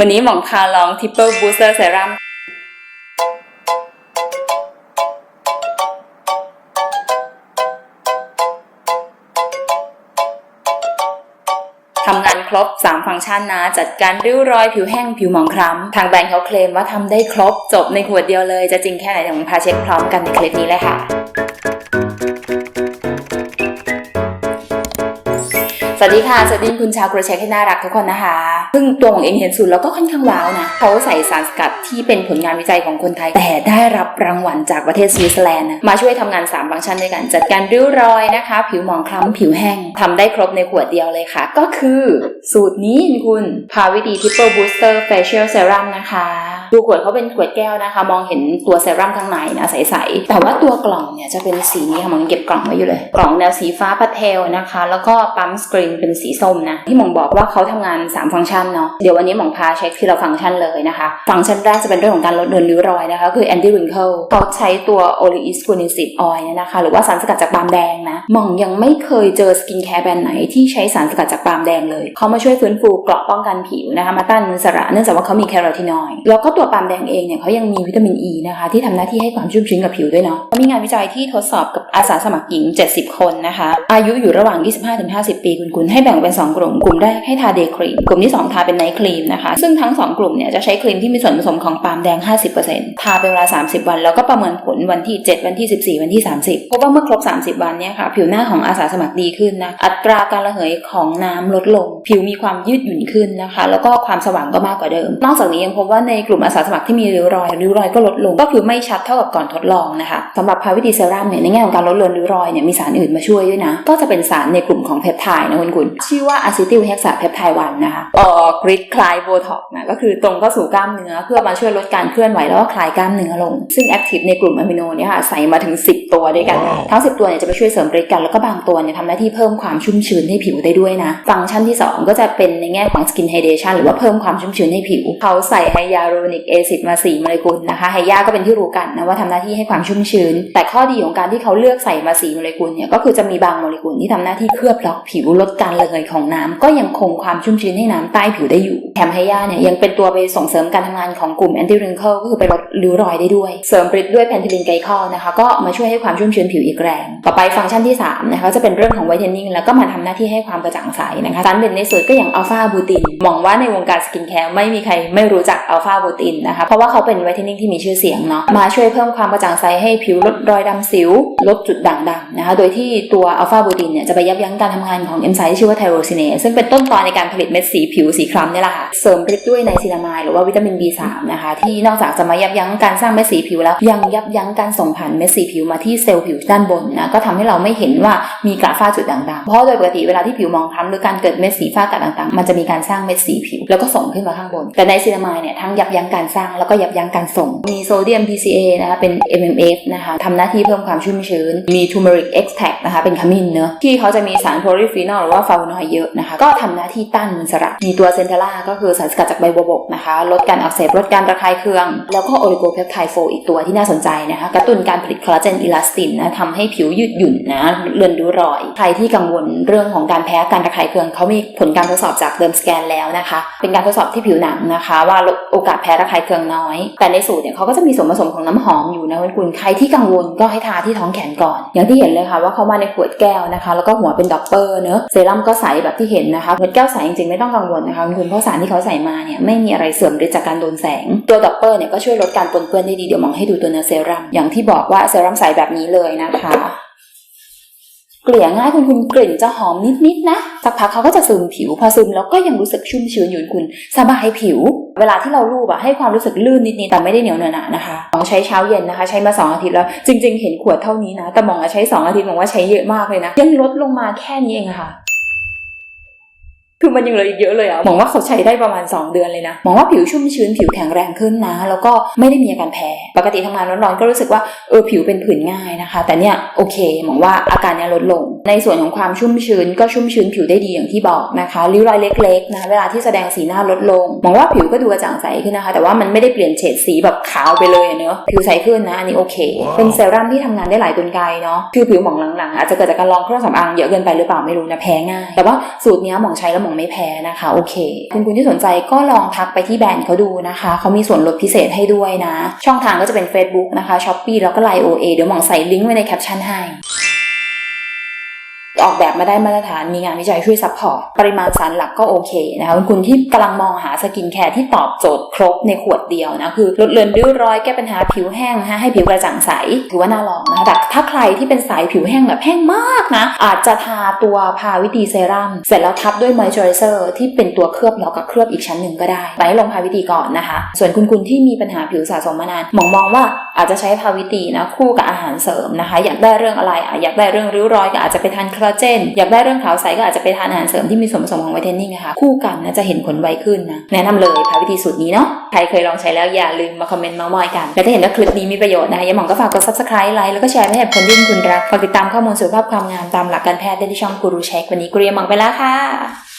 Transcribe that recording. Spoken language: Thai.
วันนี้หมองพาลอง Triple Booster Serum ทำงานครบ 3 ฟังก์ชันนะ จัดการริ้วรอยผิวแห้งผิวหมองคล้ำ ทางแบรนด์เขาเคลมว่าทำได้ครบจบในขวดเดียวเลย จะจริงแค่ไหนเดี๋ยวมพาเช็คพร้อมกันในคลิปนี้เลยค่ะ วัสดีค่ะ สวัสดีคุณชาวกระเชคที่น่ารักทุกคนนะคะ ซึ่งตัวของเองเห็นสูตรแล้วก็ค่อนข้างว้าวนะ เขาใส่สารสกัดที่เป็นผลงานวิจัยของคนไทย แต่ได้รับรางวัลจากประเทศสวิตเซอร์แลนด์นะมาช่วยทำงาน3ฟังก์ชันด้วยกัน จัดการริ้วรอยนะคะ ผิวหมองคล้ำผิวแห้งทำได้ครบในขวดเดียวเลยค่ะ ก็คือสูตรนี้คุณพาวิดี Triple Booster Facial Serum นะคะ ดูขวดเขาเป็นขวดแก้วนะคะ มองเห็นตัวเซรั่มข้างในนะใสๆแต่ว่าตัวกล่องเนี่ยจะเป็นสีนี้ค่ะมองเก็บกล่องไว้อยู่เลย กล่องแนวสีฟ้าพาสเทลนะคะ แล้วก็ปั๊มสกรีนเป็นสีส้มนะที่มองบอกว่าเขาทำงาน 3 ฟังก์ชันเนาะเดี๋ยววันนี้มองพาเช็คทีละฟังก์ชันเลยนะคะ ฟังก์ชันแรกจะเป็นเรื่องของการลดเลือนริ้วรอยนะคะ คือ anti wrinkle เขาใช้ตัว oleis guanicid oil เนี่ยนะคะ หรือว่าสารสกัดจากปาล์มแดงนะมองยังไม่เคยเจอสกินแคร์แบรนด์ไหนที่ใช้สารสกัดจากปาล์มแดงเลยเขามาช่วยฟื้นฟูเกราะป้องกันผิวนะคะมาต้านอนุมูลอิสระเนื่องจากว่าเขามีแคโรทีนอยด์แล้วก็ตัวัวปาล์มแดงเองเนี่ยเขายังมีวิตามินอ e ีนะคะ ที่ทำหน้าที่ให้ความชุ่มชื้นกับผิวด้วยเนาะเขามีงานวิจัยที่ทดสอบกับอาสาสมัครหญิง 70 คนนะคะ อายุอยู่ระหว่าง 25-50 ปีคุณคุณให้แบ่งเป็น 2 กลุ่ม กลุ่มแรกให้ทาเดย์ครีม กลุ่มที่ 2 ทาเป็นไนท์ครีมนะคะ ซึ่งทั้ง 2 กลุ่มเนี่ยจะใช้ครีมที่มีส่วนผสมของปาล์มแดง 50%ทาเป็นเวลา 30 วัน แล้วก็ประเมินผลวันที่ 7 วันที่ 14 วันที่ 30พบว่าเมื่อครบ 30 วันเนี่ยค่ะผิวหน้าของอาสาสมัครดีขึ้นนะอัตราการระเหยของน้ำลดลง ผิวมีความยืดหยุ่นขึ้นนะคะ แล้วก็ความสว่างก็มากกว่าเดิม นอกจากนี้ยังพบว่าในกลุ่มอาสาสมัครที่มีริ้วรอยริ้วรอยก็ลดลง ก็คือไม่ชัดเท่ากับก่อนทดลองนะคะสำหรับพาวิดีเซรั่มเนี่ยในแง่ของการลดเลือนริ้วรอยเนี่ยมีสารอื่นมาช่วยด้วยนะ ก็จะเป็นสารในกลุ่มของเพปไทด์นะคุณคุณชื่อว่าอะซิติลเฮกซาเพปไทด์วันนะคะออกฤทธิ์คลายโบท็อกนะก็คือตรงเข้าสู่กล้ามเนื้อเพื่อมาช่วยลดการเคลื่อนไหวแล้วก็คลายกล้ามเนื้อลง ซึ่งแอคทีฟในกลุ่มอะมิโนเนี่ยค่ะใส่มาถึง 10 ตัวด้วยกัน ทั้ง 10 ตัวเนี่ยจะไปช่วยเสริมฤทธิ์กันแล้วก็บางตัวเนี่ยทำหน้าที่เพิ่มความชุ่มชื้นให้ผิวได้ด้วยนะ ฟังก์ชันที่ 2 ก็จะเป็นในแง่ของ skin hydration หรือว่าเพิ่มความชุ่มชื้นให้ผิวเขาใส่ไฮยาลูรอนิกแอซิดมา4โมเลกุลนะคะไฮยาก็เป็นที่รู้กันนะว่าทำหน้าที่ให้ความชุ่มชื้น แต่ข้อดีของการที่เขาเลือกใส่มา4โมเลกุลเนี่ยก็คือจะมีบางโมเลกุลที่ทำหน้าที่เคลือบล็อกผิวลดการระเหยของน้ำก็ยังคงความชุ่มชื้นให้น้ำใต้ผิวได้อยู่แถมไฮยาเนี่ยยังเป็นตัวไปส่งเสริมการทำงานของกลุ่ม anti wrinkle ก็คือไปลดริ้วรอยได้ด้วย เสริมฤทธิ์ด้วยแพนทิลินไกคอลนะคะก็มาช่วยให้ความชุ่มชื้นผิวอีกแรง ต่อไปฟังก์ชันที่3นะคะจะเป็นเรื่องของไวท์เทนนิ่งแล้วก็มาทำหน้าที่ให้ความกระจ่างใสนะคะสารเด่นในสุดก็อย่างอัลฟาบูตินมองว่าในวงการสกินแคร์ไม่มีใครไม่รู้จักอัลฟาบูตินนะคะ เพราะว่าเขาเป็นไวท์เทนนิ่งที่มีชื่อเสียงเนาะมาช่วยเพิ่มความกระจ่างใสให้ผิวลดรอยดำสิว ลดจุดด่างดำนะคะ โดยที่ตัวอัลฟาบูตินเนี่ยจะไปยับยั้งการทำงานของเอนไซม์ที่ชื่อว่าไทโรซินเนซึ่งเป็นต้นตอนในการผลิตเม็ดสีผิวสีคล้ำนี่แหละค่ะเสริมฤทธิ์ด้วยไนซินามายหรือว่าวิตามิน B3 นะคะ ที่นอกจากจะมายับยั้งการสร้างเม็ดสีผิวแล้ว ยังยับยั้งการส่งผ่านเม็ดสีผิวมาที่เซลล์ผิวด้านบนนะก็ทำให้เราไม่เห็นว่ามีกระฝ้าจุดด่างดำเพราะโดยปกติเวลาที่ผิวมองคล้ำหรือการเกิดเม็ดสีฝ้ากระต่างๆ มันจะมีการสร้างเม็ดสีผิว แล้วก็ส่งขึ้นมาข้างบน แต่ในซินามายเนี่ยทั้งยับยั้งการสร้างแล้วก็ยับยั้งการส่ง มีโซเดียม PCA นะคะเป็น MMF นะคะทำหน้าที่เพิ่มความชุ่มชื้น มี turmeric extract นะคะเป็นขมิ้นเนอะที่เขาจะมีสารโพลีฟีนอลหรือว่าฟลาวนอยด์เยอะนะคะ ก็ทำหน้าที่ต้านมลอิสระมีตัวเซนเทล่าก็คือสารสกัดจากใบบัวบกนะคะ ลดการอักเสบลดการระคายเคือง แล้วก็โอลิโกเพปไทด์โฟอีกตัวที่น่าสนใจนะคะกระตุ้นการผลิตคอลลาเจนอิลาสตินนะทำให้ผิวยืดหยุ่นนะเลือนริ้วรอย ใครที่กังวลเรื่องของการแพ้การระคายเคืองเขามีผลการทดสอบจากเดิมสแกนแล้วนะคะ เป็นการทดสอบที่ผิวหนังนะคะ ว่าโอกาสแพ้ระคายเคืองน้อย แต่ในสูตรเนี่ยเขาก็จะมีส่วนผสมของน้ำหอมอยู่นะคุณใครที่กังวลก็ให้ทาที่ท้องแขนก่อน อย่างที่เห็นเลยค่ะว่าเขามาในขวดแก้วนะคะ แล้วก็หัวเป็นด็อปเปอร์เนอะเซรั่มก็ใสแบบที่เห็นนะคะขวดแก้วใสจริงๆไม่ต้องกังวลนะคะคุณเพราะสารที่เขาใส่มาเนี่ยไม่มีอะไรเสื่อมฤทธิ์จากการโดนแสงตัวด็อปเปอร์เนี่ยก็ช่วยลดการปนเปื้อนได้ดีเดี๋ยวมองให้ดูตัวเนื้อเซรั่มอย่างที่บอกว่าเซรั่มใสแบบนี้เลยนะคะ เกลี่ยง่ายคุณคุณกลิ่นจะหอมนิดๆนะสักพักเขาก็จะซึมผิวพอซึมแล้วก็ยังรู้สึกชุ่มชื้นอยู่คุณสบายผิว เวลาที่เราลูบอะให้ความรู้สึกลื่นนิดๆแต่ไม่ได้เหนียวเนอะนานะคะมองใช้เช้าเย็นนะคะ ใช้มา 2 อาทิตย์แล้ว จริง ๆ เห็นขวดเท่านี้นะ แต่มองอะใช้ 2 อาทิตย์มองว่าใช้เยอะมากเลยนะยังลดลงมาแค่นี้เองค่ะ คือมันยังเหลืออีกเยอะเลยอะมองว่าเขาใช้ได้ประมาณ 2 เดือนเลยนะมองว่าผิวชุ่มชื้นผิวแข็งแรงขึ้นนะ แล้วก็ไม่ได้มีอาการแพ้ ปกติทำงานร้อนๆก็รู้สึกว่าเออผิวเป็นผื่นง่ายนะคะ แต่เนี่ยโอเคมองว่าอาการเนี้ยลดลง ในส่วนของความชุ่มชื้นก็ชุ่มชื้นผิวได้ดีอย่างที่บอกนะคะริ้วรอยเล็กๆนะเวลาที่แสดงสีหน้าลดลงมองว่าผิวก็ดูกระจ่างใสขึ้นนะคะ แต่ว่ามันไม่ได้เปลี่ยนเฉดสีแบบขาวไปเลยอะเนอะผิวใสขึ้นนะอันนี้โอเค เป็นเซรั่มที่ทำงานได้หลายกลไกเนาะคือผิวหมองหลังๆอาจจะเกิดจากการลองเครื่องสำอางเยอะเกินไปหรือเปล่าไม่รู้นะแพ้ง่ายแต่ว่าสูตรเนี้ยหมองใช้แล้วหมองยังไม่แพ้นะคะ โอเค คุณคุณที่สนใจก็ลองทักไปที่แบรนด์เขาดูนะคะ เขามีส่วนลดพิเศษให้ด้วยนะ ช่องทางก็จะเป็น Facebook นะคะ s h อ p e e แล้วก็ Line OA เดี๋ยวหมองใส่ลิงก์ไว้ในแคปชั่นให้ ออกแบบมาได้มาตรฐานมีงานวิจัยช่วยซัพพอร์ตปริมาณสารหลักก็โอเคนะคะคุณที่กำลังมองหาสกินแคร์ที่ตอบโจทย์ครบในขวดเดียวนะคือลดเลือนริ้วรอยแก้ปัญหาผิวแห้งนะคะให้ผิวกระจ่างใสถือว่าน่าลองนะคะแต่ถ้าใครที่เป็นสายผิวแห้งแบบแห้งมากนะ อาจจะทาตัวพาวิตีเซรั่มเสร็จแล้วทับด้วยมอยเจอร์เซอร์ที่เป็นตัวเคลือบแล้วก็เคลือบอีกชั้นหนึ่งก็ได้ไปให้ลงพาวิตีก่อนนะคะ ส่วนคุณคุณที่มีปัญหาผิวสะสมมานานมองมองว่าอาจจะใช้พาวิตีนะคู่กับอาหารเสริมนะคะ อยากได้เรื่องอะไรอยากได้เรื่องริ้วรอยก็อาจจะไปทานคลาเจน อยากได้เรื่องขาวใสก็อาจจะไปทานอาหารเสริมที่มีส่วนผสมของไวท์เทนนิ่งนะคะคู่กันนะจะเห็นผลไวขึ้นนะแนะนำเลยพาวิธีสูตรนี้เนาะใครเคยลองใช้แล้วอย่าลืมมาคอมเมนต์มาท์มอยกัน และถ้าเห็นว่าคลิปนี้มีประโยชน์นะคะอย่าหมองก็ฝากกด subscribe ไลค์แล้วก็แชร์ให้กับคนที่คุณรักฝากติดตามข้อมูลสุขภาพความงามตามหลักการแพทย์ได้ที่ช่องกูรูเช็ควันนี้กูเรียนหมองไปแล้วค่ะ